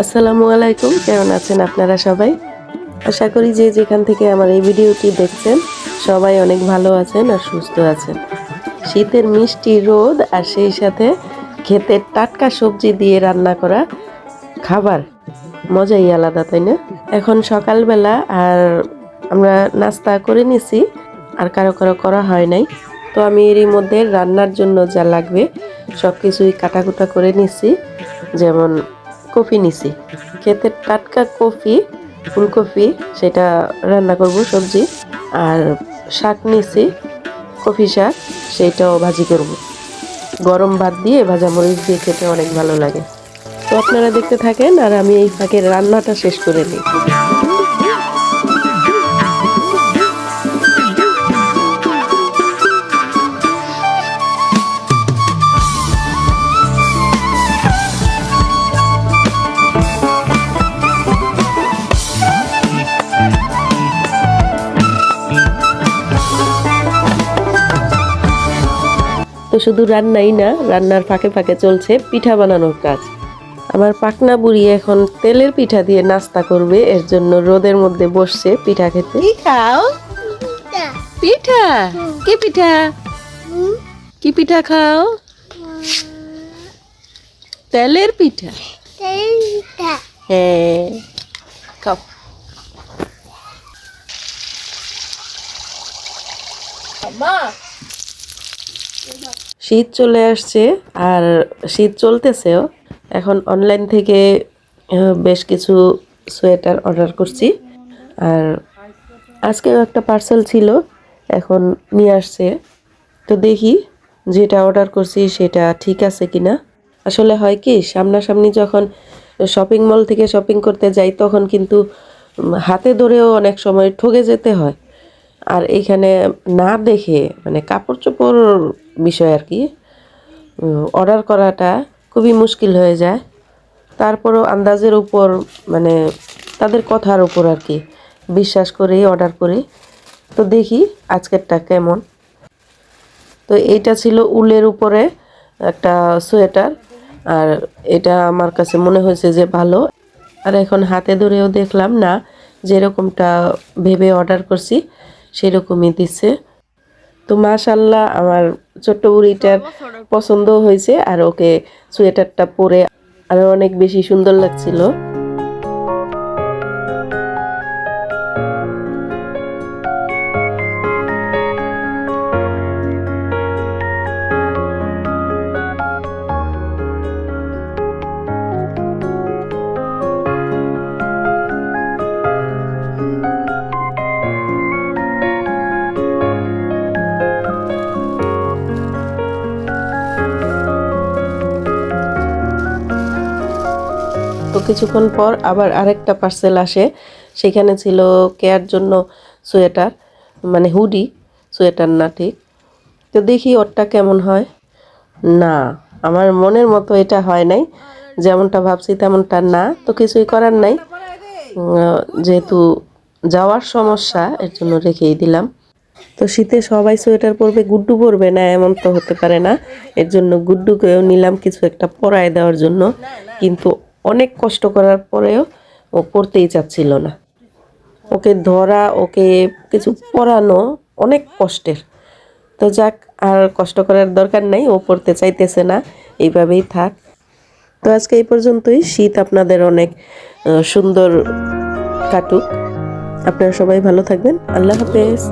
আসসালামু আলাইকুম, কেমন আছেন আপনারা সবাই? আশা করি যে যেখান থেকে আমার এই ভিডিওটি দেখছেন, সবাই অনেক ভালো আছেন আর সুস্থ আছেন। শীতের মিষ্টি রোদ আর সেই সাথে ক্ষেতের টাটকা সবজি দিয়ে রান্না করা খাবার, মজাই আলাদা, তাই না? এখন সকালবেলা আর আমরা নাস্তা করে নিছি, আর কারও কারও করা হয় নাই। তো আমি এরই মধ্যে রান্নার জন্য যা লাগবে সব কিছুই কাটাকুটা করে নিছি। যেমন কফি নিছি। খেতে টাটকা কফি, ফুলকপি, সেটা রান্না করব সবজি। আর শাক নিছি, কফি শাক, সেটাও ভাজি করব। গরম ভাত দিয়ে ভাজা মরিচ দিয়ে খেতে অনেক ভালো লাগে। তো আপনারা দেখতে থাকেন আর আমি এই ফাঁকে রান্নাটা শেষ করে নিই শুধু রান্নাই না রান্নার ফাঁকে ফাঁকে চলছে পিঠা বানানোর কাজ। আমার পাকনা বুড়ি এখন তেলের পিঠা দিয়ে নাস্তা করবে এর জন্য রোদের মধ্যে বসছে পিঠা খেতে। কি খাও? পিঠা। কি পিঠা? কি পিঠা খাও? তেলের পিঠা। হ্যাঁ খাও। শীত চলে আসছে আর শীত চলতেছেও। এখন অনলাইন থেকে বেশ কিছু সোয়েটার অর্ডার করছি। আর আজকেও একটা পার্সেল ছিল, এখন নিয়ে আসছে। তো দেখি যেটা অর্ডার করছি সেটা ঠিক আছে কি না আসলে হয় কি, সামনাসামনি যখন শপিং মল থেকে শপিং করতে যাই, তখন কিন্তু হাতে ধরেও অনেক সময় ঠকে যেতে হয়। আর এখানে না দেখে মানে কাপড় চোপড় বিষয় আর কি। অর্ডার করাটা খুবই মুশকিল হয়ে যায়। তারপরও আন্দাজের উপর মানে তাদের কথার উপর আর কি বিশ্বাস করেই অর্ডার করি। তো দেখি আজকেরটা কেমন। তো এইটা ছিল উলের উপরে একটা সোয়েটার। আর এটা আমার কাছে মনে হয়েছে যে ভালো। আর এখন হাতে ধরেও দেখলাম, না, যেরকমটা ভেবে অর্ডার করছি, সেরকমই দিচ্ছে। তো মাশাল্লাহ আমার ছোট্ট বুড়িটার পছন্দ হয়েছে আর ওকে সোয়েটারটা পরে আরও অনেক বেশি সুন্দর লাগছিল। তো কিছুক্ষণ পর আবার আরেকটা পার্সেল আসে। সেখানে ছিল কেয়ার জন্য সোয়েটার মানে হুডি সোয়েটার না ঠিক। তো দেখি ওরটা কেমন হয়। না, আমার মনের মতো এটা হয় নাই। যেমনটা ভাবছি তেমনটা না। তো কিছুই করার নাই। যেহেতু যাওয়ার সমস্যা, এর জন্য রেখেই দিলাম। তো শীতে সবাই সোয়েটার পরবে, গুড্ডু পরবে না এমন তো হতে পারে না। এর জন্য গুড্ডুকেও নিলাম কিছু একটা পরায় দেওয়ার জন্য। কিন্তু অনেক কষ্ট করার পরেও ও পড়তেই চাচ্ছিল না। ওকে ধরা, ওকে কিছু পড়ানো অনেক কষ্টের। তো যাক, আর কষ্ট করার দরকার নাই, ও পড়তে চাইতেছে না, এইভাবেই থাক। তো আজকে এই পর্যন্তই। শীত আপনাদের অনেক সুন্দর কাটুক। আপনারা সবাই ভালো থাকবেন। আল্লাহ হাফেজ।